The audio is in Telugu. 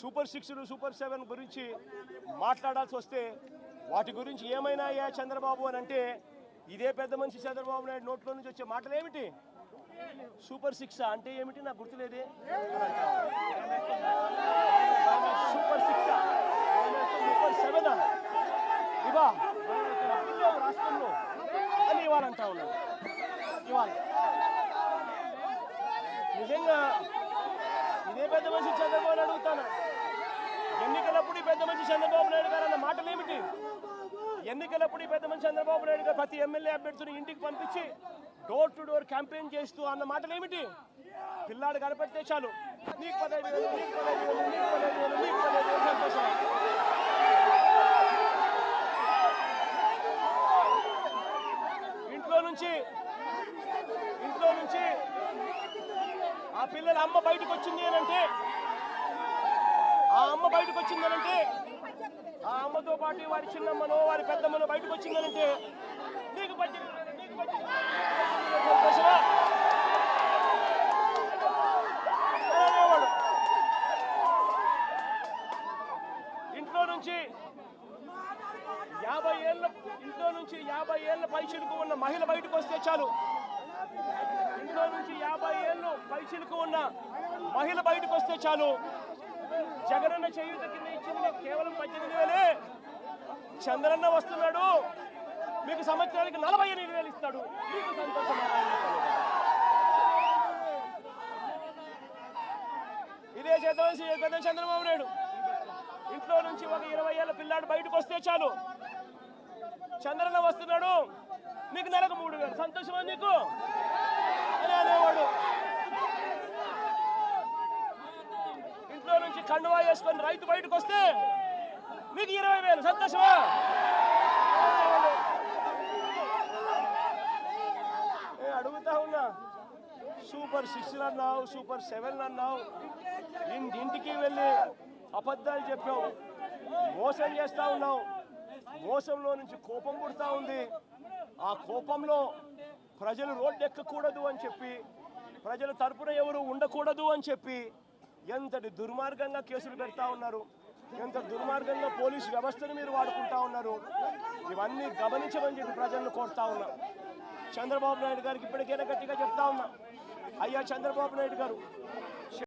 సూపర్ సిక్స్లు సూపర్ సెవెన్ గురించి మాట్లాడాల్సి వస్తే వాటి గురించి ఏమైనా అయ్యా చంద్రబాబు అని అంటే ఇదే పెద్ద మనిషి చంద్రబాబు నాయుడు నోట్లో నుంచి వచ్చే మాటలు ఏమిటి? సూపర్ సిక్స్ అంటే ఏమిటి? నాకు గుర్తులేదే. Super six? Super seven? ఇవా రాష్ట్రంలో అని ఇవ్వాలంటా ఉన్నాను ఇవాళ. నిజంగా పెద్ద మనిషి చంద్రబాబు నాయుడు అడుగుతాను? ఎన్నికలప్పుడు ఈ పెద్ద మనిషి చంద్రబాబు నాయుడు గారు అన్న మాటలు ఏమిటి? ఎన్నికలప్పుడు ఈ పెద్ద మనిషి చంద్రబాబు నాయుడు గారు ప్రతి ఎమ్మెల్యే అభ్యర్థిని ఇంటికి పంపించి డోర్ టు డోర్ క్యాంపెయిన్ చేస్తూ అన్న మాటలు ఏమిటి? పిల్లాడు కనపడితే చాలు. నీకు పదహైదు వేలు నీకు పదహైదు వేలు నీకు పదహైదు వేలు నీకు పదహైదు వేలు సంతోషం ఇంట్లో నుంచి ఇంట్లో నుంచి ఆ పిల్లల అమ్మ బయటకు వచ్చింది అంటే ఆ అమ్మ బయటకు వచ్చింది అని అంటే ఆ అమ్మతో పాటు వారి చిన్నమ్మనో వారి పెద్దమ్మనో బయటకు వచ్చిందనంటే నీకు నీకు ఇంట్లో నుంచి యాభై ఏళ్ళ ఇంట్లో నుంచి యాభై ఏళ్ళ పైచిలుకు ఉన్న మహిళ బయటకు వస్తే చాలు. ఇంట్లో నుంచి యాభై ఏళ్ళు పైచిలుకు ఉన్న మహిళ బయటకు వస్తే చాలు. జగనన్న చేయూత కింద ఇచ్చింది కేవలం పద్దెనిమిది వేలే. చంద్రన్న వస్తున్నాడు. మీకు సంవత్సరానికి నలభై ఎనిమిది వేలు ఇస్తాడు. మీకు సంతోషం ఇదే చేద్దామని పెద్ద చంద్రబాబు నాయుడు? ఇంట్లో నుంచి ఒక ఇరవై ఏళ్ళ పిల్లాడు బయటకు వస్తే చాలు. చంద్రన్న వస్తున్నాడు. నీకు నెలకు మూడు వేలు. సంతోషమా నీకు అని అనేవాడు నుంచి కండువా వేసుకొని రైతు బయటకు వస్తే మీకు ఇరవై వేలు. సంతోషమా? ఏ అడుగుతా ఉన్నా. సూపర్ సిక్స్ అన్నావు సూపర్ సెవెన్ అన్నావు. ఇంటింటికి వెళ్ళి అబద్ధాలు చెప్పావు. మోసం చేస్తా ఉన్నావు. మోసంలో నుంచి కోపం పుడతా ఉంది. ఆ కోపంలో ప్రజలు రోడ్డు ఎక్కకూడదు అని చెప్పి ప్రజల తరపున ఎవరు ఉండకూడదు అని చెప్పి ఎంతటి దుర్మార్గంగా కేసులు పెడతా ఉన్నారు? ఎంత దుర్మార్గంగా పోలీసు వ్యవస్థను మీరు వాడుకుంటా ఉన్నారు? ఇవన్నీ గమనించమని చెప్పి ప్రజలను కోరుతా ఉన్నా. చంద్రబాబు నాయుడు గారికి ఇప్పటికైనా గట్టిగా చెప్తా ఉన్నా. అయ్యా చంద్రబాబు నాయుడు గారు